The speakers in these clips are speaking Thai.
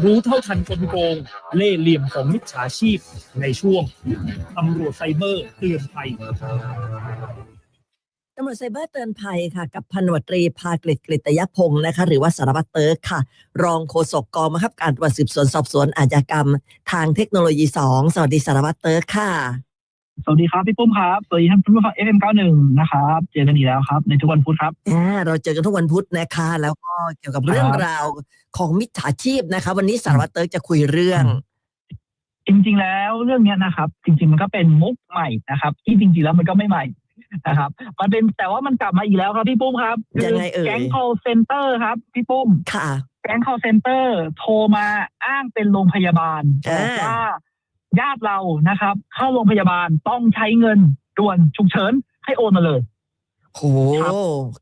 รู้เท่าทันกลโกง เล่เหลี่ยมของมิจฉาชีพในช่วงตำรวจไซเบอร์เตือนภัยตำรวจไซเบอร์เตือนภัยค่ะ กับพันวตรีภากฤษกฤตยพงศ์นะคะ หรือว่าสารวัตรเติร์กค่ะ รองโฆษกกองบังคับการตรวจสืบสวนสอบสวนอาชญากรรม ทางเทคโนโลยี 2 สวัสดีสารวัตรเติร์กค่ะ สวัสดีครับพี่ปุ้มครับ สวัสดีท่านผู้ฟัง FM91 นะครับ เจอกันอีกแล้วครับ ในทุกวันพุธครับอ่าเราเจอกันทุกวันพุธนะคะ แล้วก็เกี่ยวกับเรื่องครับราวของมิจฉาชีพนะคะวันนี้สารวัตรเติร์กจะคุยเรื่อง จริง ๆ แล้วเรื่องเนี้ยนะครับ จริง ๆ มันก็เป็นมุกใหม่นะครับ ที่จริง ๆ แล้วมันก็ไม่ใหม่นะครับ มันเป็นแต่ว่ามันกลับมาอีกแล้วครับพี่ปุ้มครับยังไงเอ่ยแก๊ง call center ครับ พี่ปุ้มค่ะ แก๊ง call center โทรมาอ้างเป็นโรงพยาบาลบอ่าอกว่า ญาติเรานะครับ เข้าโรงพยาบาลต้องใช้เงินด่วนฉุกเฉินให้โอนมาเลยโหครับ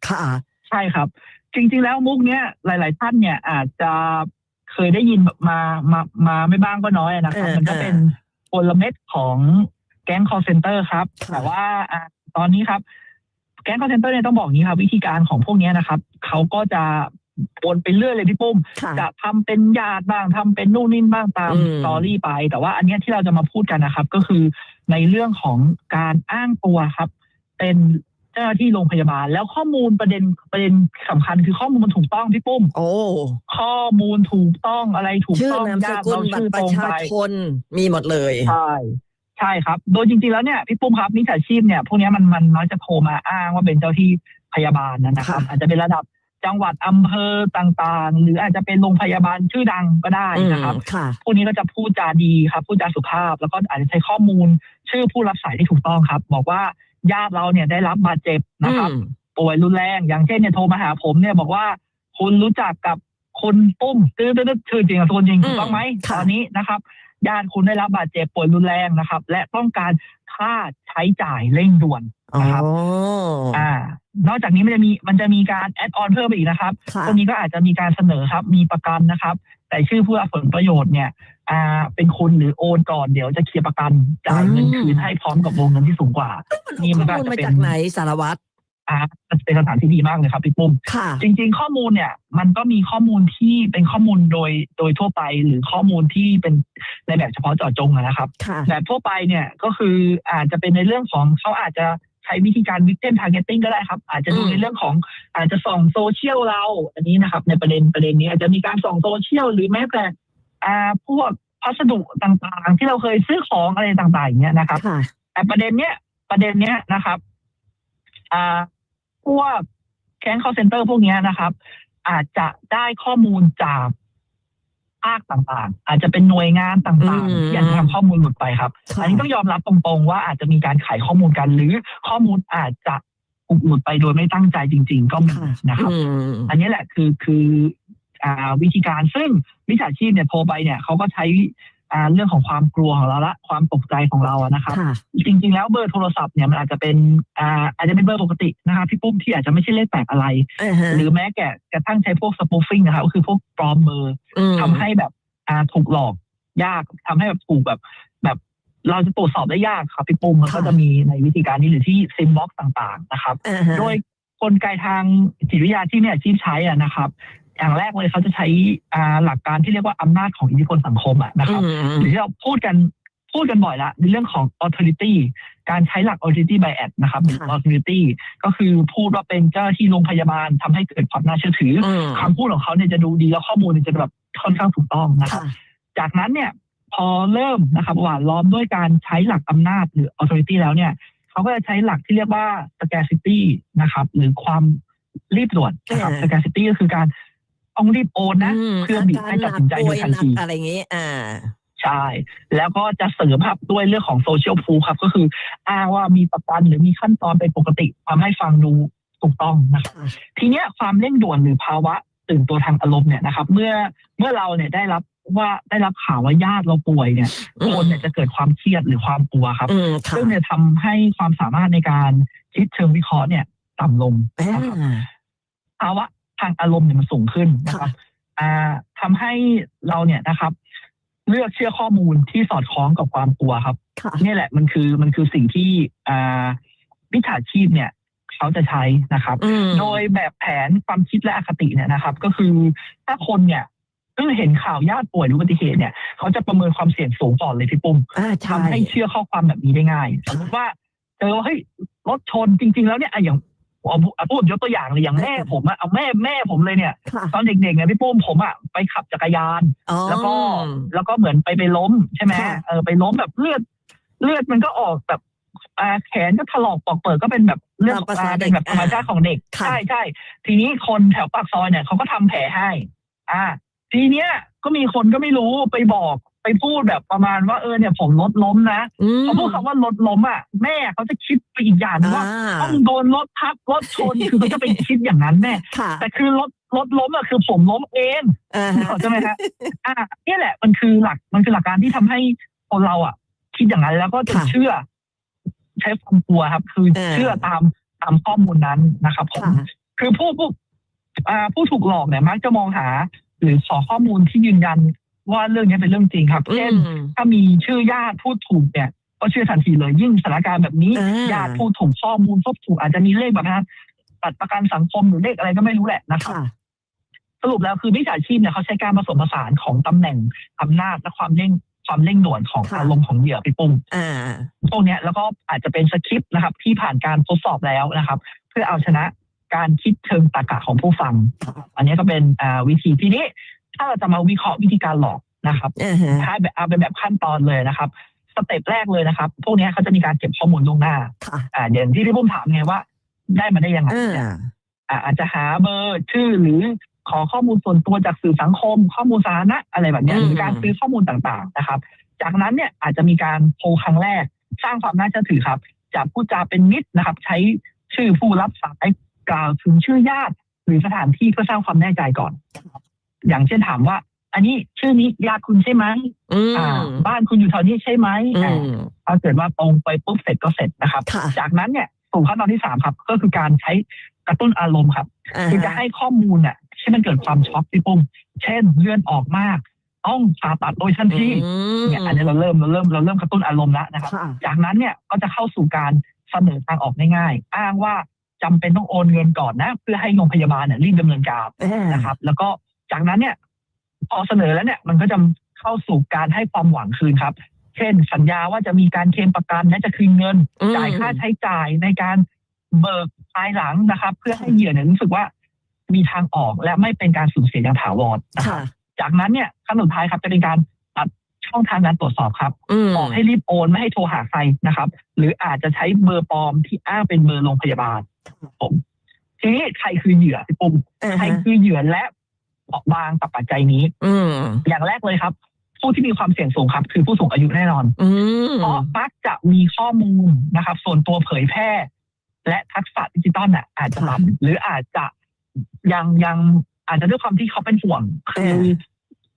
ค่ะ ใช่ครับ จริง ๆ แล้วมุกเนี้ยหลาย ๆ ท่านเนี่ยอาจจะเคยได้ยินมามามาไม่บ้างก็น้อยนะครับเออมันก็เป็นกลเม็ดของแก๊ง call center ครับค่ะแต่ว่าอะตอนนี้ครับ แก๊ง call center เนี่ยต้องบอกอย่างนี้ครับ วิธีการของพวกเนี้ยนะครับเขาก็จะ วนไปเรื่อยเลยพี่ปุ้ม ค่ะ จะทำเป็นญาติบ้างทำเป็นนู่นนี่บ้างตามอืม สตอรี่ไป แต่ว่าอันเนี้ยที่เราจะมาพูดกันนะครับ ก็คือในเรื่องของการอ้างตัวครับ เป็นเจ้าหน้าที่โรงพยาบาล แล้วข้อมูลประเด็นประเด็นสำคัญคือข้อมูลมันถูกต้องพี่ปุ้ม โอ้ ข้อมูลถูกต้องอะไรถูกชื่อต้องนามสญาติกุลเราบัตชื่อรปตรระงชาไป ชนมีหมดเลย ใช่ใช่ครับ โดยจริงๆแล้วเนี่ยพี่ปุ้มครับมิจฉาชีพเนี่ยพวกเนี้ยมันมันมักจะโทรมาอ้างว่าเป็นเจ้าที่พยาบาลนะครับ ค่ะ อาจจะเป็นระดับ จังหวัดอำเภอต่างๆ หรืออาจจะเป็นโรงพยาบาลชื่อดังก็ได้อืมนะครับค่ะพวกนี้ก็จะพูดจาดีครับพูดจาสุภาพ แล้วก็อาจจะใช้ข้อมูล ชื่อผู้รับสายที่ถูกต้องครับ บอกว่าญาติเราเนี่ยได้รับบาดเจ็บนะครับอืมป่วยรุนแรง อย่างเช่นเนี่ยโทรมาหาผมเนี่ยบอกว่า คุณรู้จักกับคนปุ้มตื้อตื้อตื้อชื่อจริงกับตัวจริงถูกต้องไหมอืมค่ะตอนนี้นะครับ ญาติคุณได้รับบาดเจ็บป่วยรุนแรงนะครับ และต้องการค่าใช้จ่ายเร่งด่วนอ๋อนะครับอ่า นอกจากนี้มันจะมีมันจะมีการแอดออนเพิ่มไปอีกนะครับค่ะตรงนี้ก็อาจจะมีการเสนอครับ มีประกันนะครับ แต่ชื่อผู้รับผลประโยชน์เนี่ย อ่า เป็นคุณหรือโอนก่อนเดี๋ยวจะเคลียร์ประกันจ่ายเงินคืนให้พร้อมกับวงเงินที่สูงกว่า นี่ข้มัอนก็มูลอาจจะมาเป็นจากไหนสารวัตร อ่าเป็นคำถามที่ดีมากเลยครับพี่ปุ้ม ค่ะ จริง ๆ ข้อมูลเนี่ยมันก็มีข้อมูลที่เป็นข้อมูลโดยโดยทั่วไปหรือข้อมูลที่เป็นในแบบเฉพาะเจาะจงอะนะครับ ค่ะ แบบทั่วไปเนี่ยก็คืออาจจะเป็นในเรื่องของเขาอาจจะใช้วิธีการ victim targeting ก็ได้ครับ อาจจะดูอืม ในเรื่องของอาจจะส่องโซเชียลเรา อันนี้นะครับ ในประเด็นประเด็นนี้อาจจะมีการส่องโซเชียลหรือแม้แต่อ่าพวกพัสดุต่างๆ ที่เราเคยซื้อของอะไรต่างๆอย่างเงี้ยนะครับ ค่ะ แต่ประเด็นเนี้ยประเด็นเนี้ยนะครับอ่า พวกแก๊ง call center พวกเนี้ยนะครับ อาจจะได้ข้อมูลจากภาคต่างๆ อาจจะเป็นหน่วยงานต่างอืมๆที่อาจจะทำข้อมูลหลุดไปครับค่ะอันนี้ต้องยอมรับตรงๆ ว่าอาจจะมีการขายข้อมูลกัน หรือข้อมูลอาจจะถูกหลุดไปโดยไม่ตั้งใจจริง ๆ ก็มีค่ะนะครับอืมอันนี้แหละคือคืออ่าวิธีการซึ่งวิชาชีพเนี่ยโทรไปเนี่ยเขาก็ใช้อ่า เรื่องของความกลัวของเราละความตกใจของเราอะนะครับค่ะจริง ๆ แล้วเบอร์โทรศัพท์เนี่ยมันอาจจะเป็นอ่าอาจจะเป็นเบอร์ปกตินะครับพี่ปุ้มที่อาจจะไม่ใช่เลขแปลกอะไรอ่าฮะหรือแม้แก่กระทั่งใช้พวก spoofing นะครับก็คือพวกปลอมเบอร์มทำให้แบบอ่าถูกหลอกยากทำให้แบบถูกแบบแบบเราจะตรวจสอบได้ยากครับพี่ปุ้มมันก็จะมีในวิธีการนี้หรือที่ซิมบ็อกต่างๆ นะครับอ่าฮะโดยกลไกทางจิตวิทยาที่เนี่ยอาชีพใช้อะนะครับ อย่างแรกเลยเขาจะใช้อ่าหลักการที่เรียกว่าอำนาจของอิทธิพลสังคมอะนะครับอืมหรือที่เราพูดกันพูดกันบ่อยละในเรื่องของ authority การใช้หลัก authority bias นะครับหรือค่ะ authority ก็คือพูดว่าเป็นเจ้าหน้าที่โรงพยาบาลทำให้เกิดความน่าเชื่อถือออืมคำพูดของเขาเนี่ยจะดูดีแล้วข้อมูลเนี่ยจะแบบค่อนข้างถูกต้องนะครับค่ะจากนั้นเนี่ยพอเริ่มนะครับหวานล้อมด้วยการใช้หลักอำนาจหรือ authority แล้วเนี่ยเขาก็จะใช้หลักที่เรียกว่า scarcity นะครับ หรือความรีบด่วนนะครับอ่า scarcity ก็คือการ ต้องรีบโอนนะมเพื่อบีบให้ตัดสินใจโดยทันทีอาการหนักป่วยหนักอะไรอย่างงี้อ่าใช่ แล้วก็จะเสริมครับด้วยเรื่องของโซเชียลพูครับ ก็คืออ้างว่ามีประกันหรือมีขั้นตอนเป็นปกติทำให้ฟังดูถูกต้องนะครับค่ะทีเนี้ยความเร่งด่วนหรือภาวะตื่นตัวทางอารมณ์เนี่ยนะครับ เมื่อเมื่อเราเนี่ยได้รับว่าได้รับข่าวว่าญาติเราป่วยเนี่ยอืมคนเนี่ยจะเกิดความเครียดหรือความกลัวครับอืมค่ะซึ่งเนี่ยทำให้ความสามารถในการคิดเชิงวิเคราะห์เนี่ยต่ำลงอ่านะครับภาวะ ทางอารมณ์เนี่ยมันสูงขึ้นนะครับอ่าทำให้เราเนี่ยนะครับ เลือกเชื่อข้อมูลที่สอดคล้องกับความกลัวครับค่ะนี่แหละมันคือมันคือสิ่งที่อ่าวิชาชีพเนี่ยเขาจะใช้นะครับอืมโดยแบบแผนความคิดและอคติเนี่ยนะครับ ก็คือถ้าคนเนี่ยซึ่งเห็นข่าวญาติป่วยหรืออุบัติเหตุเนี่ยเขาจะประเมินความเสี่ยงสูงก่อนเลยพี่ปุ้มอ่าใช่ทำให้เชื่อข้อความแบบนี้ได้ง่าย สมมติว่าเจอว่าเฮ้ยรถชนจริง ๆ แล้วเนี่ยอะอย่าง เอาเอาพูดยกตัวอย่างเลยอย่างแม่ผมอะเอาแม่แม่ผมเลยเนี่ย ค่ะ ตอนเด็กๆเนี่ยพี่ปุ้มผมอะไปขับจักรยาน อ๋อ แล้วก็แล้วก็เหมือนไปไปล้มใช่ไหมค่ะ เออไปล้มแบบเลือด เลือดมันก็ออกแบบอ่าแขนก็ถลอกปอกเปิดก็เป็นแบบเลือดตามภาษาอ่าเด็เป็กนแบบธรรมชาติของเด็กค่ะ ใช่ใช่ทีนี้คนแถวปากซอยเนี่ยเขาก็ทำแผลให้ อ่า ทีเนี้ยก็มีคนก็ไม่รู้ไปบอก ไปพูดแบบประมาณว่าเออเนี่ยผมรถล้มนะอืมพอพูดคำว่ารถล้มอะ แม่เขาจะคิดไปอีกอย่างหนึงว่าอ่า ต้องโดนรถทับรถชนคือเขาจะไปคิดอย่างนั้นแม่ค่ะแต่คือรถรถล้มอะคือผมล้มเองอ่าฮะใช่ไหมฮะอ่าเนี่ยแหละมันคือหลักมันคือหลักการที่ทำให้คนเราอะ คิดอย่างนั้นแล้วก็จะค่ะเชื่อ ใช้ความกลัวครับ คือเออเชื่อตามตามข้อมูลนั้นนะครับผม ค่ะคือผู้ผู้อ่าผู้ถูกหลอกเนี่ยมักจะมองหา หรือขอข้อมูลที่ยืนยัน ว่าเรื่องนี้เป็นเรื่องจริงครับ เช่นอืมถ้ามีชื่อญาติพูดถูกเนี่ยก็เชื่อทันทีเลยยิ่งสถานการณ์แบบนี้อ่าญาติพูดถูกข้อมูลครบถูกอาจจะมีเลขแบบนั้นบัตรประกันสังคมหรือเลขอะไรก็ไม่รู้แหละนะครับค่ะสรุปแล้วคือมิจฉาชีพเนี่ยเขาใช้การผสมผสานของตำแหน่งอำนาจและความเร่งความเร่งด่วนของค่ะอารมณ์ของเหยื่อพี่ปุ้มอ่าพวกเนี้ยแล้วก็อาจจะเป็นสคริปต์นะครับ ที่ผ่านการทดสอบแล้วนะครับ เพื่อเอาชนะการคิดเชิงตรรกะของผู้ฟัง อันนี้ก็เป็นอ่าวิธีทีนี้ ถ้าเราจะมาวิเคราะห์วิธีการหลอกนะครับอ่าฮะถ้าแบบเอาเป็นแบบขั้นตอนเลยนะครับสเต็ปแรกเลยนะครับ พวกเนี้ยเขาจะมีการเก็บข้อมูลล่วงหน้าค่ะอ่าอย่างที่พี่ปุ้มถามไงว่า ได้มาได้ยังไงอ่าเนี่ยอ่าอาจจะหาเบอร์ชื่อหรือขอข้อมูลส่วนตัวจากสื่อสังคม ข้อมูลสาธารณะอะไรแบบเนี้ยอืมหรือการซื้อข้อมูลต่างๆนะครับ จากนั้นเนี่ยอาจจะมีการโทรครั้งแรก สร้างความน่าเชื่อถือครับจากพูดจาเป็นมิตรนะครับ ใช้ชื่อผู้รับสายกล่าวถึงชื่อญาติ หรือสถานที่เพื่อสร้างความแน่ใจก่อน อย่างเช่นถามว่า อันนี้ชื่อนี้ญาติคุณใช่ไหมอืมอ่า บ้านคุณอยู่แถวนี้ใช่ไหมอือ่ามถ้าเกิดว่าตรงไปปุ๊บเสร็จก็เสร็จนะครับค่ะจากนั้นเนี่ยสู่ขั้นตอนที่สามครับ ก็คือการใช้กระตุ้นอารมณ์ครับอ่าคือจะให้ข้อมูลเนี่ยให้มันเกิดความช็อกพี่ปุ้มเช่นเลื่อนออกมาก ต้องผ่าตัดโดยทันทีอืมเนี่ยอันนี้เราเริ่มเราเริ่มเราเริ่มกระตุ้นอารมณ์แล้วนะครับค่ะจากนั้นเนี่ยก็จะเข้าสู่การเสนอทางออกง่ายๆอ้างว่าจำเป็นต้องโอนเงินก่อนนะ เพื่อให้โรงพยาบาลเนี่ยรีบดำเนินการอ่านะครับ แล้วก็ จากนั้นเนี่ย พอเสนอแล้วเนี่ยมันก็จะเข้าสู่การให้ความหวังคืนครับ เช่น สัญญาว่าจะมีการเคลมประกันและจะคืนเงิน อืม จ่ายค่าใช้จ่ายในการเบิกภายหลังนะครับ เพื่อให้เหยื่อเนี่ยรู้สึกว่ามีทางออกและไม่เป็นการสูญเสียอย่างถาวรนะครับค่ะจากนั้นเนี่ยขั้นสุดท้ายครับจะเป็นการตัดช่องทางการตรวจสอบครับ อืม บอกให้รีบโอนไม่ให้โทรหาใครนะครับ หรืออาจจะใช้เบอร์ปลอมที่อ้างเป็นเบอร์โรงพยาบาลผมทีนี้ใครคือเหยื่อพี่ปุ้มอ่าใครฮะคือเหยื่อและ เปราะบางกับปัจจัยนี้ อืมอย่างแรกเลยครับ ผู้ที่มีความเสี่ยงสูงครับ คือผู้สูงอายุแน่นอนอืมเพราะมักจะมีข้อมูลนะครับ ส่วนตัวเผยแพร่ และทักษะดิจิตอลน่ะ อาจจะต่ำหรืออาจจะยังยังอาจจะด้วยความที่เขาเป็นห่วงคือ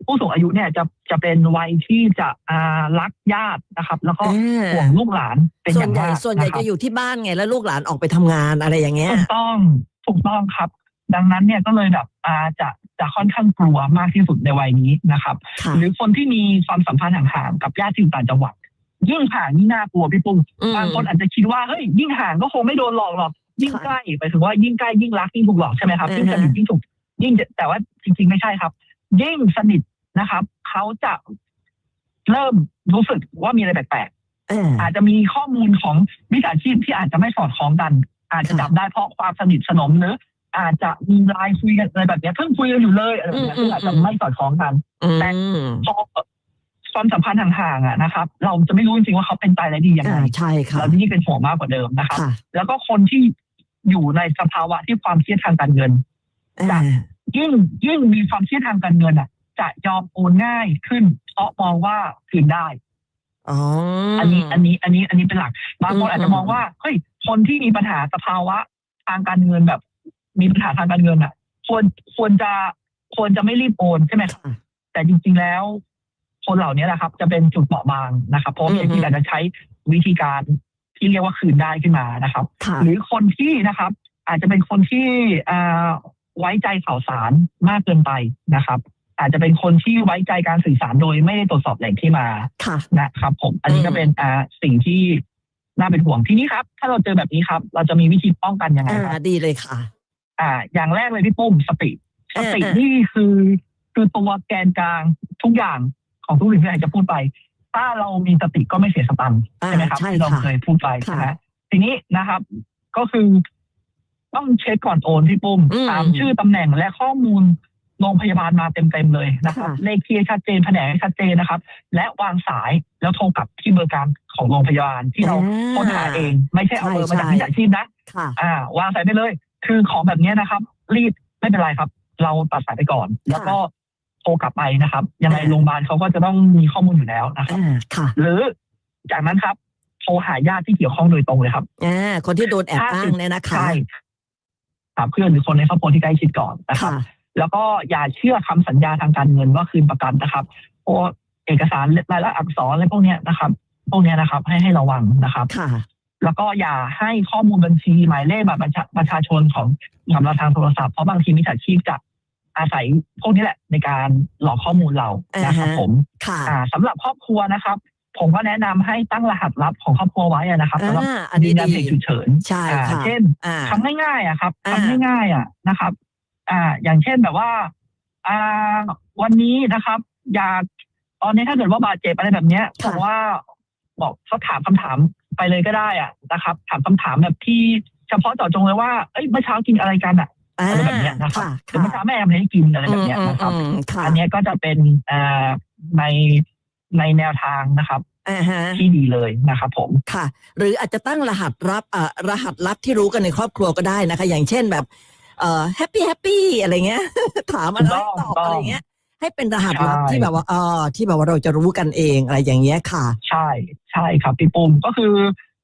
ผู้สูงอายุเนี่ยจะจะเป็นวัยที่จะอ่ารักญาตินะครับ แล้วก็อ่าห่วงลูกหลานเป็นอส่วนย่างใหญ่มากส่วนใหญ่นะครับจะอยู่ที่บ้านไง แล้วลูกหลานออกไปทำงานอะไรอย่างเงี้ยถูกต้องถูกต้องครับ ดังนั้นเนี่ยก็เลยแบบอาจะ จะค่อนข้างกลัวมากที่สุดในวัยนี้นะครับค่ะหรือคนที่มีความสัมพันธ์ห่างๆกับญาติที่อยู่ต่างจังหวัด ยิ่งห่างยิ่งน่ากลัวพี่ปุ้มอืมบางคนอาจจะคิดว่าเฮ้ยยิ่งห่างก็คงไม่โดนหลอกหรอกยิ่งค่ะใกล้ไปถึงว่ายิ่งใกล้ยิ่งรักยิ่งถูกหลอกใช่ไหมครับอ่าฮะยิ่งสนิทยิ่งถูกยิ่งจะแต่ว่าจริงๆไม่ใช่ครับ ยิ่งสนิทนะครับเขาจะเริ่มรู้สึกว่ามีอะไรแปลกๆอ่าอาจจะมีข้อมูลของมิจฉาชีพที่อาจจะไม่สอดคล้องกัน อาจจะค่ะจับได้เพราะความสนิทสนมหรือ อาจจะมีไลน์คุยกันอะไรแบบเนี้ยเพิ่งคุยกันอยู่เลยอะไรแบบเนี้ยซึ่งอาจจะไม่สอดคล้องกันอืมแต่พอความสัมพันธ์ห่างๆอะนะครับ เราจะไม่รู้จริงๆว่าเขาเป็นตายและดียังไงอ่าใช่ค่ะเรายิ่งเป็นห่วงมากกว่าเดิมนะครับค่ะแล้วก็คนที่อยู่ในสภาวะที่ความเครียดทางการเงินอ่ายิ่งยิ่งมีความเครียดทางการเงินอะ จะยอมโอนง่ายขึ้น เพราะมองว่าคืนได้อ๋ออัอันนี้อันนี้อันนี้อันนี้เป็นหลักบางคนอืมอาจจะมองว่าเฮ้ยคนที่มีปัญหาสภาวะทางการเงินแบบ มีปัญหาทางการเงินอะควรควรจะควรจะไม่รีบโอนใช่ไหมครับค่ะแต่จริง ๆแล้ว คนเหล่านี้แหละครับ จะเป็นจุดเปราะบางนะครับเพราะอืมบางทีอาจจะใช้วิธีการที่เรียกว่าคืนได้ขึ้นมานะครับค่ะหรือคนที่นะครับ อาจจะเป็นคนที่อ่าไว้ใจข่าวสารมากเกินไปนะครับ อาจจะเป็นคนที่ไว้ใจการสื่อสารโดยไม่ได้ตรวจสอบแหล่งที่มาค่ะนะครับ ผมอันนี้ก็เป็นอ่าสิ่งที่น่าเป็นห่วงทีนี้ครับ ถ้าเราเจอแบบนี้ครับ เราจะมีวิธีป้องกันยังไงอ่าครับดีเลยค่ะ อ่า อย่างแรกเลยพี่ปุ้มสติ สติเออเออ นี่คือคือตัวแกนกลางทุกอย่างของทุกสิ่งที่อยากจะพูดไป ถ้าเรามีสติก็ไม่เสียสตังค์อ่าใช่ไหมครับใช่ที่เราค่ะ เคยพูดไปค่ะใช่ไหมทีนี้นะครับ ก็คือต้องเช็คก่อนโอนพี่ปุ้มอืมตามชื่อตำแหน่งและข้อมูลโรงพยาบาลมาเต็มๆเลยนะครับ ค่ะ เลขที่ให้ชัดเจนแผนกให้ชัดเจนนะครับ และวางสายแล้วโทรกลับที่เบอร์กลางของโรงพยาบาลที่เราค้นหาเอง ไม่ใช่เอาเบอร์มาจากใช่มิจฉาชีพนะ ค่ะ อ่าวางสายไปเลย คือของแบบเนี้ยนะครับ รีบไม่เป็นไรครับ เราตัดสายไปก่อน แล้วก็โทรกลับไปนะครับ ยังไงอ่าโรงพยาบาลเขาก็จะต้องมีข้อมูลอยู่แล้วนะครับอ่าค่ะหรือจากนั้นครับโทรหาญาติที่เกี่ยวข้องโดยตรงเลยครับอ่าคนที่โดนแอบถ้าอ้างเนี่ยนะคะใช่ถามเพื่อนหรือคนในครอบครัวที่ใกล้ชิดก่อนนะครับค่ะแล้วก็อย่าเชื่อคำสัญญาทางการเงินว่าคืนประกันนะครับเพราะเอกสารรายละอักษรอะไรพวกเนี้ยนะครับ พวกเนี้ยนะครับ ให้ให้ระวังนะครับค่ะ แล้วก็อย่าให้ข้อมูลบัญชีหมายเลขบัตรประชาประชาชนของสำหรับทางโทรศัพท์เพราะบางทีมิจฉาชีพจะอาศัยพวกนี้แหละในการหลอกข้อมูลเรานะครับอ่าฮะผมค่ะอ่าสำหรับครอบครัวนะครับ ผมก็แนะนำให้ตั้งรหัสลับของครอบครัวไว้อะนะครับสำหรับอ่าอันยืนี้นยันดีเหตุฉุกเฉินใช่อ่าค่ะเช่นอ่าทำง่ายๆอะครับอ่าทำง่ายๆอะนะครับ อ่า อย่างเช่นแบบว่า อ่า วันนี้นะครับ อยากตอนนี้ถ้าเกิดว่าบาดเจ็บอะไรแบบเนี้ยบอกว่าบอกเขาถามคำถาม ไปเลยก็ได้อะนะครับ ถามคำถามแบบที่เฉพาะเจาะจงเลยว่าเอ้ยเมื่อเช้ากินอะไรกันอะอ่าอะไรแบบเนี้ยนะครับค่ะหรือเมื่อเช้าแม่ทำอะไรให้กินอะไรแบบเนี้ยนะครับอืมอืมค่ะอันเนี้ยก็จะเป็นอ่าในในแนวทางนะครับอ่าฮะที่ดีเลยนะครับผมค่ะ หรืออาจจะตั้งรหัสรับอ่ารหัสลับที่รู้กันในครอบครัวก็ได้นะคะ อย่างเช่นแบบเอ่อแฮปปี้แฮปปี้อะไรเงี้ย ถามอะไรถูกต้องตอบอะไรเงี้ย ให้เป็นรหัสลับใช่ที่แบบว่าเออที่แบบว่าเราจะรู้กันเองอะไรอย่างเงี้ยค่ะ ใช่ ใช่ครับพี่ปุ้มก็คือ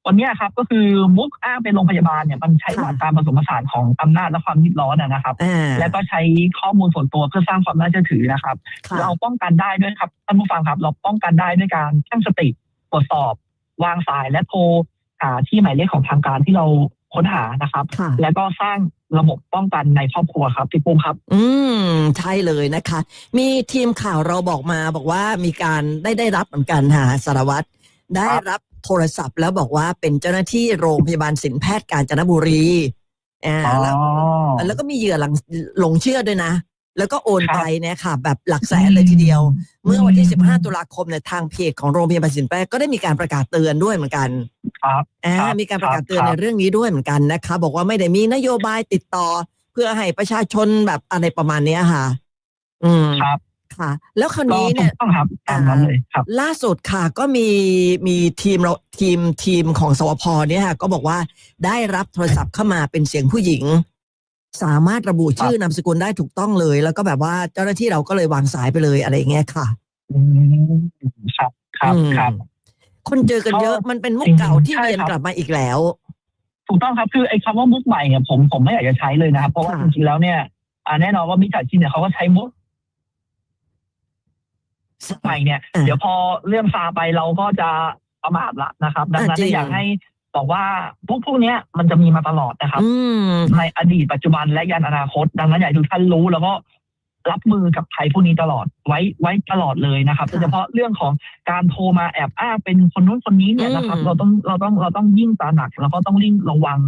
วันเนี้ยครับก็คือมุกอ้างเป็นโรงพยาบาลเนี่ยมันใช้ค่ะหลักการผสมผสานของอำนาจและความริบร้อนนะนะครับอ่าแล้วก็ใช้ข้อมูลส่วนตัวเพื่อสร้างความน่าเชื่อถือนะครับค่ะเราป้องกันได้ด้วยครับท่านผู้ฟังครับ เราป้องกันได้ด้วยการตั้งสติตรวจสอบ วางสายและโทรหาที่หมายเลขของทางการที่เราค้นหานะครับค่ะแล้วก็สร้างระบบป้องกันในครอบครัวครับพี่ปุ้มครับ อืมใช่เลยนะคะ มีทีมข่าวเราบอกมาบอกว่ามีการได้ได้รับเหมือนกันค่ะสารวัตร ได้รับโทรศัพท์แล้วบอกว่าเป็นเจ้าหน้าที่โรงพยาบาลศิลแพทย์กาญจนบุรีอ่าแล้วแล้วก็มีเหยื่อหลังหลงเชื่อด้วยนะ แล้วก็โอนครับไปเนี่ยค่ะ แบบหลักแสนเลยทีเดียว เมื่อวันที่อืม15 ตุลาคมเนี่ยทางเพจของโรงพยาบาลศิลแพทย์ก็ได้มีการประกาศเตือนด้วยเหมือนกันครับอ่าครับมีการประกาศเตือนครับในเรื่องนี้ด้วยเหมือนกันนะคะ บอกว่าไม่ได้มีนโยบายติดต่อ เพื่อให้ประชาชนแบบอะไรประมาณเนี้ยค่ะ อืมครับ ค่ะ แล้วคราวก็นี้ถูเนี่ยกต้องครับตามนั้นเลยครับ ล่าสุดค่ะก็มีมีทีมเราทีมทีมของสวพเนี่ยค่ะก็บอกว่าได้รับโทรศัพท์เข้ามาเป็นเสียงผู้หญิง สามารถระบุชื่อนามสกุลได้ถูกต้องเลย แล้วก็แบบว่าเจ้าหน้าที่เราก็เลยวางสายไปเลยอะไรอย่างเงี้ยค่ะอืมครับครับอืมครับคนเจอกันเยอะมันเป็นมุกเก่าที่ใช่เวียนครับกลับมาอีกแล้วถูกต้องครับคือไอ้คำว่ามุกใหม่เนี่ยผมผมไม่อยากจะใช้เลยนะครับ เพราะว่าค่ะจริงๆแล้วเนี่ยอ่าแน่นอนว่ามิจฉาชีพเนี่ยเขาก็ใช้มุก ใหม่เนี่ยอ่าเดี๋ยวพอเรื่องซาไปเราก็จะประมาทละนะครับ ดังนั้นอ่าจริงอยากให้บอกว่าพวกพวกเนี้ยมันจะมีมาตลอดนะครับอืมในอดีตปัจจุบันและยันอนาคต ดังนั้นอยากให้ทุกท่านรู้แล้วก็รับมือกับภัยพวกนี้ตลอดไว้ไว้ตลอดเลยนะครับค่ะโดยเฉพาะเรื่องของการโทรมาแอบอ้างเป็นคนนู้นคนนี้เนี่ยนะครับอืมเราต้องเราต้องเราต้องยิ่งตระหนักแล้วก็ต้องยิ่งระวัง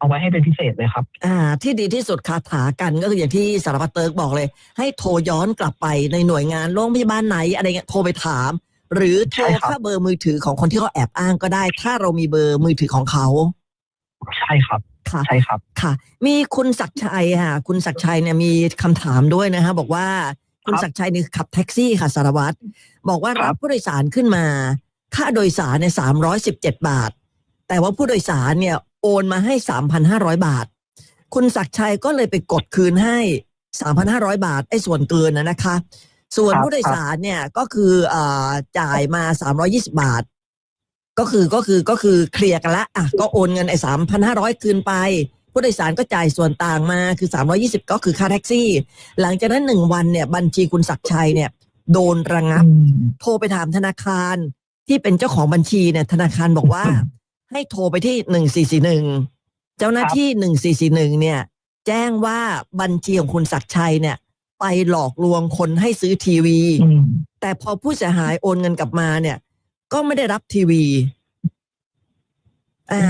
เอาไว้ให้เป็นพิเศษเลยครับ อ่า ที่ดีที่สุดคาถากันก็คืออย่างที่สารพัดเติร์กบอกเลย ให้โทรย้อนกลับไปในหน่วยงานโรงพยาบาลไหนอะไรเงี้ยโทรไปถาม หรือโทรใช่ครับเข้าเบอร์มือถือของคนที่เขาแอบอ้างก็ได้ ถ้าเรามีเบอร์มือถือของเขาใช่ครับ ค่ะ ใช่ครับ ค่ะ มีคุณศักดิ์ชัยค่ะ คุณศักดิ์ชัยเนี่ยมีคำถามด้วยนะฮะบอกว่าคุณครับศักดิ์ชัยนี่ขับแท็กซี่ค่ะสารวัตรบอกว่าครับรับผู้โดยสารขึ้นมา ค่าโดยสารเนี่ยสามร้อยสิบเจ็ดบาท แต่ว่าผู้โดยสารเนี่ย โอนมาให้สามพันห้าร้อยบาท คุณศักดิ์ชัยก็เลยไปกดคืนให้สามพันห้าร้อยบาทไอ้ส่วนเกินนะนะคะ ส่วนครับผู้โดยสารเนี่ยก็คือเอ่อจ่ายมาสามร้อยี่สิบาท ก็คือก็คือก็คือเคลียร์กันละอะก็โอนเงินไอ้สามพันห้าร้อยคืนไป ผู้โดยสารก็จ่ายส่วนต่างมาคือสามรอยี่สิบก็คือค่าแท็กซี่ หลังจากนั้นหนึ่งวันเนี่ยบัญชีคุณศักดิ์ชัยเนี่ยโดนระงับอืมโทรไปถามธนาคารที่เป็นเจ้าของบัญชีเนี่ยธนาคารบอกว่า ให้โทรไปที่หนึ่งสี่สี่หนึ่งเจ้าหน้าที่หนึ่งสี่สี่หนึ่งเนี่ย แจ้งว่าบัญชีของคุณศักดิ์ชัยเนี่ย ไปหลอกลวงคนให้ซื้อทีวีอืมแต่พอผู้เสียหายโอนเงินกลับมาเนี่ย ก็ไม่ได้รับทีวีอ่า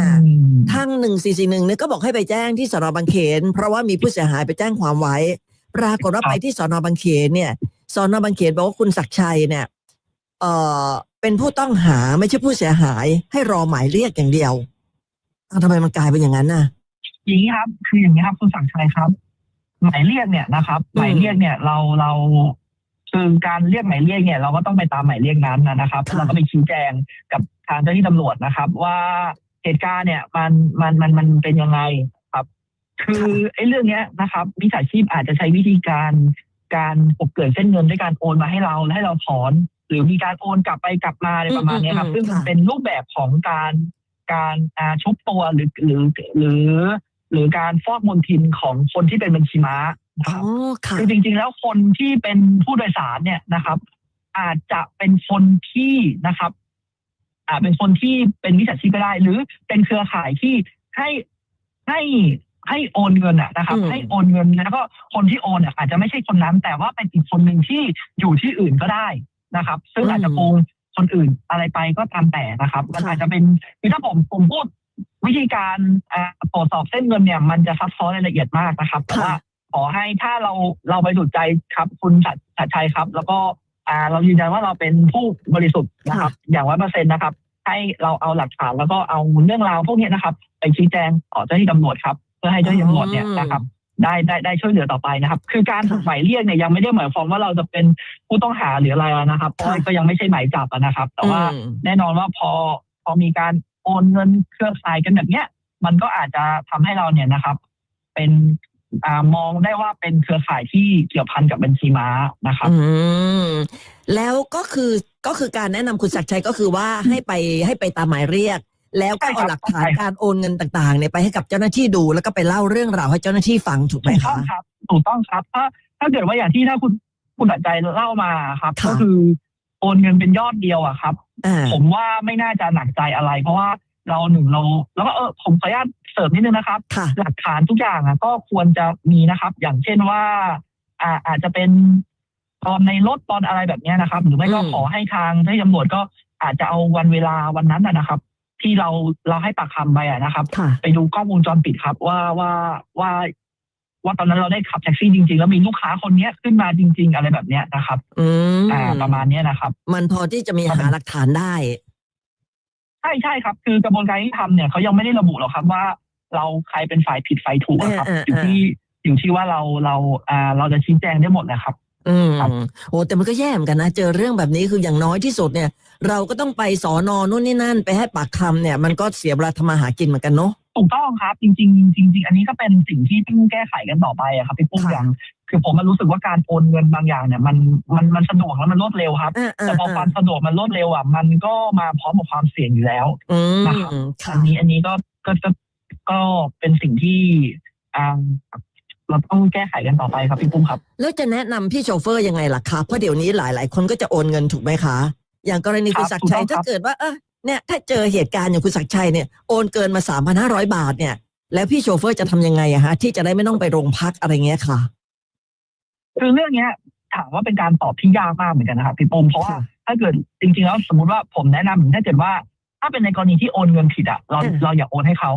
ทางหนึ่งสี่สี่หนึ่งเนี่ยก็บอกให้ไปแจ้งที่สนบางเขน เพราะว่ามีผู้เสียหายไปแจ้งความไว้ ปรากฏว่าครับไปที่สอนอบางเขนเนี่ยสอนอบางเขนบอกว่าคุณศักดิ์ชัยเนี่ย เอ่อ เป็นผู้ต้องหาไม่ใช่ผู้เสียหาย ให้รอหมายเรียกอย่างเดียวอ้าวทำไมมันกลายเป็นอย่างนั้นน่ะ อย่างนี้ครับ คืออย่างนี้ครับคุณสังชัยครับ หมายเรียกเนี่ยนะครับอืมหมายเรียกเนี่ยเราเราคือการเรียกหมายเรียกเนี่ยเราก็ต้องไปตามหมายเรียกนั้นนะนะครับเราก็ไปชี้แจงกับทางเจ้าหน้าที่ตำรวจนะครับ ว่าเหตุการณ์เนี่ยมันมันมันมันเป็นยังไงครับ คือไอ้เรื่องเนี้ยนะครับมิจฉาชีพอาจจะใช้วิธีการการกบเกิดเส้นเงินด้วยการโอนมาให้เราและให้เราถอน หรือมีการโอนกลับไปกลับมาอะไรประมาณเนี้ยครับอืมอืมซึ่งมันค่ะเป็นรูปแบบของการการอ่าชุบตัวหรือหรือหรือ หรือการฟอกมลทินของคนที่เป็นบัญชีม้านะอ๋คอรับค่ะคือจริง ๆ แล้วคนที่เป็นผู้โดยสารเนี่ยนะครับ อาจจะเป็นคนที่นะครับอาจเป็นคนที่เป็นมิจฉาชีพก็ได้ หรือเป็นเครือข่ายที่ให้ให้ให้โอนเงินอะนะครับอืมให้โอนเงินแล้วก็คนที่โอนอะอาจจะไม่ใช่คนนั้น แต่ว่าเป็นอีกคนหนึ่งที่อยู่ที่อื่นก็ได้ นะครับ ซึ่งอาจจะโกงคนอื่นอะไรไปก็ตามแต่นะครับ มันอาจจะเป็นคือถ้าผมผมพูดวิธีการอ่าตรวจสอบเส้นเงินเนี่ย มันจะซับซ้อนรายละเอียดมากนะครับแต่ว่าค่ะขอให้ถ้าเราเราไปสุดใจครับ คุณชัดชัดชัยครับ แล้วก็อ่าเรายืนยันว่าเราเป็นผู้บริสุทธิ์นะครับ อย่างร้อยเปอร์เซ็นต์นะครับ ให้เราเอาหลักฐานแล้วก็เอาเรื่องราวพวกเนี้ยนะครับ ไปชี้แจงต่อเจ้าหน้าที่ตำรวจครับ เพื่อให้เจ้าหน้าที่ตำรวจเนี่ยนะครับ ได้ได้ได้ช่วยเหลือต่อไปนะครับ คือการถูกหมายเรียกเนี่ยยังไม่ได้หมายความว่าเราจะเป็นผู้ต้องหาหรืออะไรนะครับเพราะว่าก็ยังไม่ใช่หมายจับอะนะครับ แต่ว่าอืมแน่นอนว่าพอพอมีการโอนเงินเครือข่ายกันแบบเนี้ย มันก็อาจจะทำให้เราเนี่ยนะครับ เป็นอ่ามองได้ว่าเป็นเครือข่ายที่เกี่ยวพันกับบัญชีม้านะครับอืมแล้วก็คือก็คือการแนะนำคุณศักดิ์ชัยก็คือว่าให้ไปให้ไปตามหมายเรียก แล้วก็ใช่ครัเอาบหลักฐานใช่การโอนเงินต่างๆเนี่ยไปให้กับเจ้าหน้าที่ดู แล้วก็ไปเล่าเรื่องราวให้เจ้าหน้าที่ฟังถูกไหมถูกต้คะ องครับถูกต้องครับ ถ้าถ้าเกิดว่าอย่างที่ถ้าคุณคุณตัดใจเล่ามาครับ ค่ะ ก็คือโอนเงินเป็นยอดเดียวอะครับ อ่า ผมว่าไม่น่าจะหนักใจอะไร เพราะว่าเราหนึ่งเราแล้วก็เออผมขออนุญาตเสริมนิดนึงนะครับ ค่ะ หลักฐานทุกอย่างอะก็ควรจะมีนะครับ อย่างเช่นว่า อ่าอาจจะเป็นตอนในรถตอนอะไรแบบเนี้ยนะครับ หรือไม่ก็อืม ขอให้ทางเจ้าหน้าที่ตำรวจก็อาจจะเอาวันเวลาวันนั้นอะนะครับ ที่เราเราให้ปากคำไปอะนะครับค่ะไปดูกล้องวงจรปิดครับ ว่าว่าว่าว่าตอนนั้นเราได้ขับแท็กซี่จริง ๆ แล้วมีลูกค้าคนเนี้ยขึ้นมาจริง ๆ อะไรแบบเนี้ยนะครับ อืมอ่าประมาณเนี้ยนะครับ มันพอที่จะมีหาหลักฐานได้ใช่ใช่ครับ คือกระบวนการที่ทำเนี่ยเขายังไม่ได้ระบุหรอกครับว่า เราใครเป็นฝ่ายผิดฝ่ายถูกอะครับเออเอออยู่ที่อยู่ที่ว่าเราเราอ่าเราจะชี้แจงได้หมดนะครับ อืมครับโอ้แต่มันก็แย่เหมือนกันนะ เจอเรื่องแบบนี้คืออย่างน้อยที่สุดเนี่ย เราก็ต้องไปสอนอนู่นนี่นั่น ไปให้ปากคำเนี่ย มันก็เสียเวลาทำมาหากินเหมือนกันเนาะ ถูกต้องครับ จริงๆจริงๆอันนี้ก็เป็นสิ่งที่ต้องแก้ไขกันต่อไปอะครับพี่ปุ้มค่ะ อย่าง คือผมมันรู้สึกว่าการโอนเงินบางอย่างเนี่ยมันมันมันสะดวกแล้วมันรวดเร็วครับ อ่าอ่าแต่พอความสะดวกมันรวดเร็วอะมันก็มาพร้อมกับความเสี่ยงอยู่แล้ว อืมนะครับค่ะ อันนี้อันนี้ก็ก็ก็ก็เป็นสิ่งที่อ่า เราต้องแก้ไขกันต่อไปครับพี่ปุ้มครับ แล้วจะแนะนำพี่โชเฟอร์ยังไงล่ะคะเพราะเดี๋ยวนี้หลาย ๆ คนก็จะโอนเงินถูกไหมคะ อย่างกรณีครับคุณศักดิ์ชัยถูกต้องครับถ้าเกิดว่าเออเนี่ยถ้าเจอเหตุการณ์อย่างคุณศักดิ์ชัยเนี่ยโอนเกินมาสามพันห้าร้อยบาทเนี่ย แล้วพี่โชเฟอร์จะทำยังไงอะฮะ ที่จะได้ไม่ต้องไปโรงพักอะไรเงี้ยค่ะ คือเรื่องเนี้ยถามว่าเป็นการตอบที่ยากมากเหมือนกันนะครับพี่ปุ้มเพราะว่าค่ะถ้าเกิดจริง ๆ แล้วสมมติว่าผมแนะนำอย่างถ้าเกิดว่าถ้าเป็นในกรณีที่โอนเงินผิดอะเราอืมเราอย่าโอนให้เขา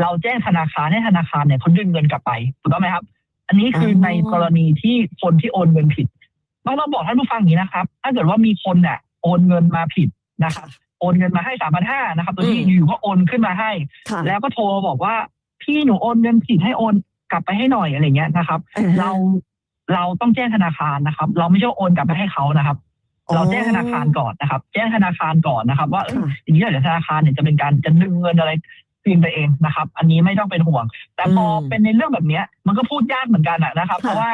เราแจ้งธนาคารให้ธนาคารเนี่ยเขาดึงเงินกลับไปถูกต้องไหมครับ อันนี้คือออในกรณีที่คนที่โอนเงินผิดต้องต้องบอกท่านผู้ฟังอย่างนี้นะครับ ถ้าเกิดว่ามีคนเนี่ยโอนเงินมาผิดนะครับ โอนเงินมาให้สามพันห้านะครับโดยที่อยู่ๆก็โอนขึ้นมาให้ ค่ะแล้วก็โทรมาบอกว่าพี่หนูโอนเงินผิดให้โอนกลับไปให้หน่อยอะไรเงี้ยนะครับ อ่าฮะ เราเราต้องแจ้งธนาคารนะครับ เราไม่ใช่โอนกลับไปให้เขานะครับ อ๋อ เราแจ้งธนาคารก่อนนะครับ แจ้งธนาคารก่อนนะครับ ว่าเอ้ยค่ะ อย่างนี้เดี๋ยวธนาคารเนี่ยจะเป็นการจะดึงเงินอะไร คืนไปเองนะครับ อันนี้ไม่ต้องเป็นห่วง แต่พออมเป็นในเรื่องแบบเนี้ย มันก็พูดยากเหมือนกันอะนะครับค่ะเพราะว่า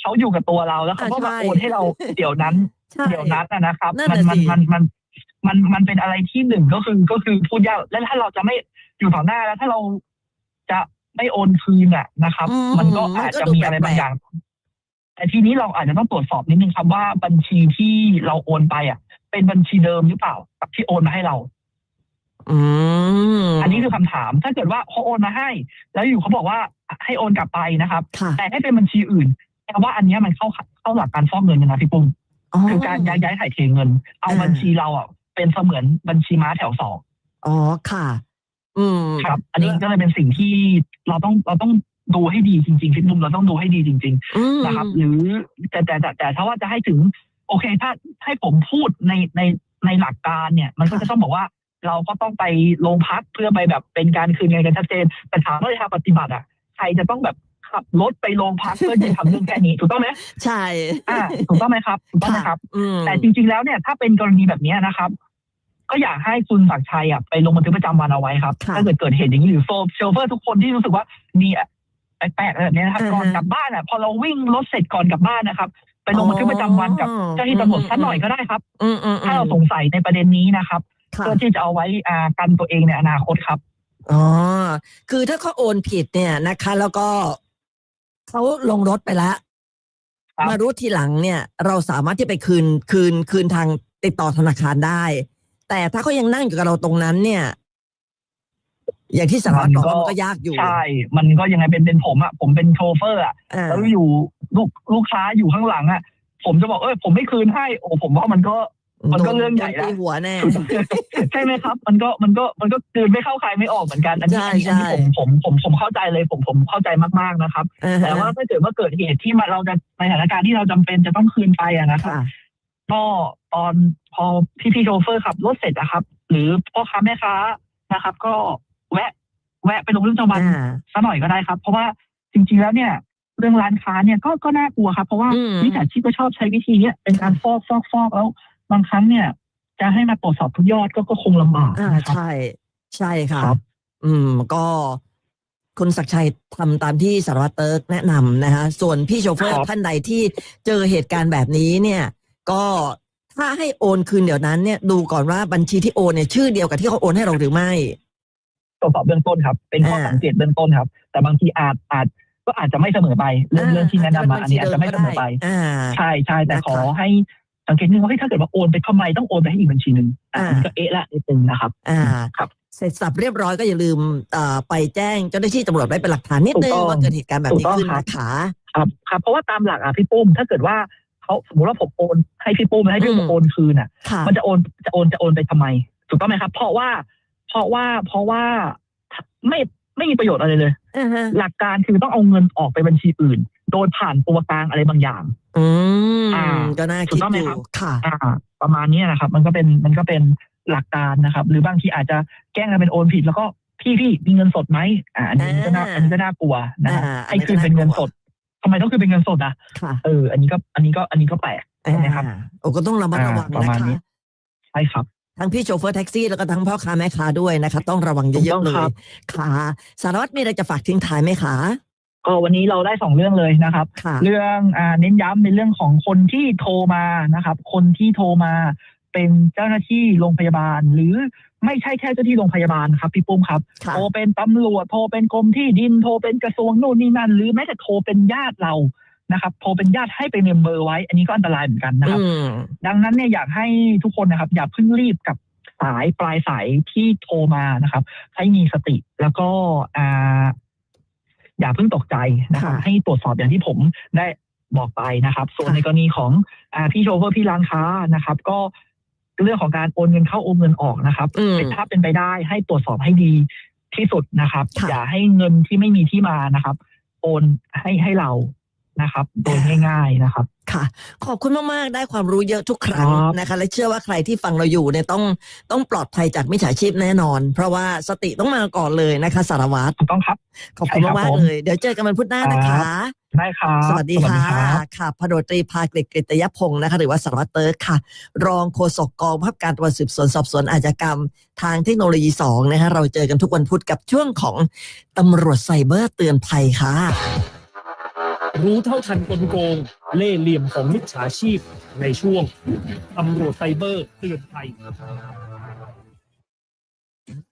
เขาอยู่กับตัวเราแล้วเขาก็อ่ามาใช่โอนให้เราเดี๋ยวนั้นใช่เดี๋ยวนั้นนะนะครับนั่นมัน่ะมัสิมันมันมันมันเป็นอะไรที่หนึ่งก็คือก็คือพูดยากแล้วถ้าเราจะไม่อยู่ต่อหน้าแล้วถ้าเราจะไม่โอนคืนอะนะครับอืมมันก็อาจจะมีอะไรบางอย่างแต่ทีนี้เราอาจจะต้องตรวจสอบนิดนึงครับว่าบัญชีที่เราโอนไปอะ เป็นบัญชีเดิมหรือเปล่ากับที่โอนมาให้เรา อืม อันนี้คือคำถาม ถ้าเกิดว่าเขาโอนมาให้ แล้วอยู่เขาบอกว่าให้โอนกลับไปนะครับ ค่ะแต่ให้เป็นบัญชีอื่นแปลว่าอันเนี้ยมันเข้าเข้าหลักการฟอกเงินนะพี่ปุ้มคือการย้ายย้ายถ่ายเทเงิน เอาอ่าบัญชีเราอะเป็นเสมือนบัญชีม้าแถวสองอ๋อค่ะ อืมครับ อันนี้ก็เลยเป็นสิ่งที่เราต้องเราต้องดูให้ดีจริงๆพี่นุ่มเราต้องดูให้ดีจริง อืม ๆ นะครับ หรือแต่แต่แต่แต่ถ้าว่าจะให้ถึง โอเค ถ้าให้ผมพูดในในในหลักการเนี่ย มันก็จะต้องบอกว่า เราก็ต้องไปโรงพักเพื่อไปแบบเป็นการคืนเงินกันชัดเจน แต่ถามว่าในทางปฏิบัติอะใครจะต้องแบบขับรถไปโรงพักเพื่อจะทำเรื่องแค่นี้ถูกต้องไหมใช่อ่าถูกต้องไหมครับถูกต้องไหมครับอืมแต่จริง ๆ แล้วเนี่ยถ้าเป็นกรณีแบบเนี้ยนะครับ ก็อยากให้คุณศักดิ์ชัยอะไปลงบันทึกประจำวันเอาไว้ครับค่ะถ้าเกิดเกิดเหตุอย่างนี้หรือโซโชเฟอร์ทุกคนที่รู้สึกว่ามีอะแปลกๆอะไรแบบเนี้ยนะครับอ่าฮะก่อนกลับบ้านอะพอเราวิ่งรถเสร็จก่อนกลับบ้านนะครับไปลงบันทึกประจำวันกับอ๋อเจ้าหน้าที่ตำรวจสักหน่อยก็ได้ครับอืมอืมถ้าเราสงสัยในประเด็นนี้นะครับค่ะ เพื่อที่จะเอาไว้อ่ากันตัวเองในอนาคตครับ อ๋อ คือถ้าเขาโอนผิดเนี่ยนะคะ แล้วก็เขาลงรถไปแล้วครับ มารู้ทีหลังเนี่ย เราสามารถที่ไปคืนคืนคืนทางติดต่อธนาคารได้ แต่ถ้าเขายังนั่งอยู่กับเราตรงนั้นเนี่ย อย่างที่สารวัตรบอกว่ามันก็ยากอยู่ใช่ มันก็ยังไงเป็นเป็นผมอะผมเป็นโชเฟอร์อะอ่า แล้วอยู่ลูกลูกค้าอยู่ข้างหลังอะ ผมจะบอกเออผมไม่คืนให้ โอ้ผมว่ามันก็ มันก็เรื่องใหญ่ละโดนตีหัวแน่ใช่ไหมครับ มันก็มันก็มันก็คืนไม่เข้าใครไม่ออกเหมือนกันอันนี้ใช่อันนี้ใช่อันนี้ผมผมผมผมเข้าใจเลยผมผมเข้าใจมากๆนะครับอ่าฮะแต่ว่าถ้าเกิดว่าเกิดเหตุที่มาเราจะในสถานการณ์ที่เราจำเป็นจะต้องคืนไปอะนะครับค่ะก็ตอนพอพี่พี่ๆโชเฟอร์ขับรถเสร็จอะครับ หรือพ่อค้าแม่ค้านะครับ ก็แวะ แวะไปลงเรื่องจำวันอ่าซะหน่อยก็ได้ครับ เพราะว่าจริง ๆแล้วเนี่ยเรื่องร้านค้าเนี่ยก็ก็น่ากลัวครับเพราะว่าอืมมิจฉาชีพก็ชอบใช้วิธีเนี้ยเป็นการฟอกฟอกฟอกแล้ว บางครั้งเนี่ย จะให้มาตรวจสอบทุกยอดก็ก็คงลำบากอ่านะครับ ใช่ ใช่ค่ะ ครับ อืม ก็คุณศักดิ์ชัยทำตามที่สารวัตรเติร์กแนะนำนะคะส่วนพี่โชเฟอร์ครับ ท่านใดที่เจอเหตุการณ์แบบนี้เนี่ย ก็ถ้าให้โอนคืนเดี๋ยวนั้นเนี่ยดูก่อนว่าบัญชีที่โอนเนี่ยชื่อเดียวกับที่เขาโอนให้เราหรือไม่ ตรวจสอบเบื้องต้นครับ เป็นข้ออ่าสังเกตเบื้องต้นครับ แต่บางทีอาจอาจก็อาจจะไม่เสมอไปเรื่องเรื่องที่แนะนำมาอันนี้อาจจะไม่เสมอไป อ่า ใช่ใช่แต่นะคะ ขอให้ สังเกตนิดนึงว่าเฮ้ยถ้าเกิดว่าโอนไปทำไมต้องโอนไปให้อีกบัญชีหนึ่งอะอ่าอันนี้ก็เอ๊ะละนิดนึงนะครับ อ่าครับเสร็จสับเรียบร้อยก็อย่าลืมเอ่อไปแจ้งเจ้าหน้าที่ตำรวจไว้เป็นหลักฐานนิดนึงถูกต้องว่าเกิดเหตุการณ์แบบนี้ถูกต้อง ขึ้นครับนะคะครับครับเพราะว่าตามหลักอะพี่ปุ้ม ถ้าเกิดว่าเขาสมมติว่าผมโอนให้พี่ปุ้มให้พี่ปุ้มอืมโอนคืนอะ ค่ะ มันจะโอนจะโอนจะโอนไปทำไม ถูกต้องไหมครับ เพราะว่า เพราะว่าเพราะว่าไม่ไม่มีประโยชน์อะไรเลย อ่าฮะหลักการคือต้องเอาเงินออกไปบัญชีอื่น โดยผ่านตัวกลางอะไรบางอย่าง อืมอ่าก็น่าถูคิกดต้องไหมอยู่ครับค่ะ อ่า ประมาณนี้นะครับ มันก็เป็นมันก็เป็นหลักการนะครับ หรือบางทีอาจจะแกล้งกันเป็นโอนผิด แล้วก็พี่พี่มีเงินสดไหมอ่าอันนี้ก็น่าอ่าอันนี้ก็น่ากลัวนะครับอ่าอันให้นี้ก็คืนเป็นเงินน่ากลัสวดทำไมต้องคืนเป็นเงินสดอะค่ะเออ อันนี้ก็อันนี้ก็อันนี้ก็แปลกใช่ไหมครับอ่าโอ้ก็ต้องระมัดระวังอ่าประนะมาณคะนี้ใช่ครับทั้งพี่โชเฟอร์แท็กซี่แล้วก็ทั้งพ่อค้าแม่ค้าด้วยนะคะ ต้องระวังถูเยกต้อะองๆเลครัยบค่ะ สารวัตรมีอะไรจะฝากทิ้งท้ายไหมคะ ก็วันนี้เราได้สองเรื่องเลยนะครับ ค่ะ เรื่องอ่าเน้นย้ำในเรื่องของคนที่โทรมานะครับ คนที่โทรมาเป็นเจ้าหน้าที่โรงพยาบาล หรือไม่ใช่แค่เจ้าที่โรงพยาบาลครับพี่ปุ้มครับ ค่ะ โทรเป็นตำรวจโทรเป็นกรมที่ดินโทรเป็นกระทรวงโน่นนี่นั่น หรือแม้แต่โทรเป็นญาติเรานะครับ โทรเป็นญาติให้ไปเมมเบอร์ไว้ อันนี้ก็อันตรายเหมือนกันนะครับอืมดังนั้นเนี่ยอยากให้ทุกคนนะครับ อย่าเพิ่งรีบกับสายปลายสายที่โทรมานะครับ ให้มีสติแล้วก็อ่า อย่าเพิ่งตกใจนะครับค่ะให้ตรวจสอบอย่างที่ผมได้บอกไปนะครับ ส่วนค่ะในกรณีของอ่าพี่โชเฟอร์พี่ร้านค้านะครับ ก็เรื่องของการโอนเงินเข้าโอนเงินออกนะครับอืมถ้าเป็นไปได้ให้ตรวจสอบให้ดีที่สุดนะครับค่ะอย่าให้เงินที่ไม่มีที่มานะครับ โอนให้ให้เรา นะครับ โดยง่ายๆนะครับ ค่ะ ขอบคุณมาก ๆ ได้ความรู้เยอะทุกครั้งครับนะคะ และเชื่อว่าใครที่ฟังเราอยู่เนี่ยต้องต้องปลอดภัยจากมิจฉาชีพแน่นอน เพราะว่าสติต้องมาก่อนเลยนะคะ สารวัตรถูกต้องครับ ขอบคุณใช่ครับมากผมๆเลยเดี๋ยวเจอกันวันพุธหน้านะคะได้ครับสวัสดีค่ะ รับ ค่ะพลตำรวจตรีภาคลิตกฤตยพงศ์นะคะ หรือว่าสารวัตรเติร์กค่ะ รองโฆษกกองบังคับการตรวจสืบสวนสอบสวนอาชญากรรม ทางเทคโนโลยีสองนะคะเราเจอกันทุกวันพุธกับช่วงของตำรวจไซเบอร์เตือนภัยค่ะ รู้เท่าทันกลโกง เล่เหลี่ยมของมิจฉาชีพในช่วงตำรวจไซเบอร์เตือนภัย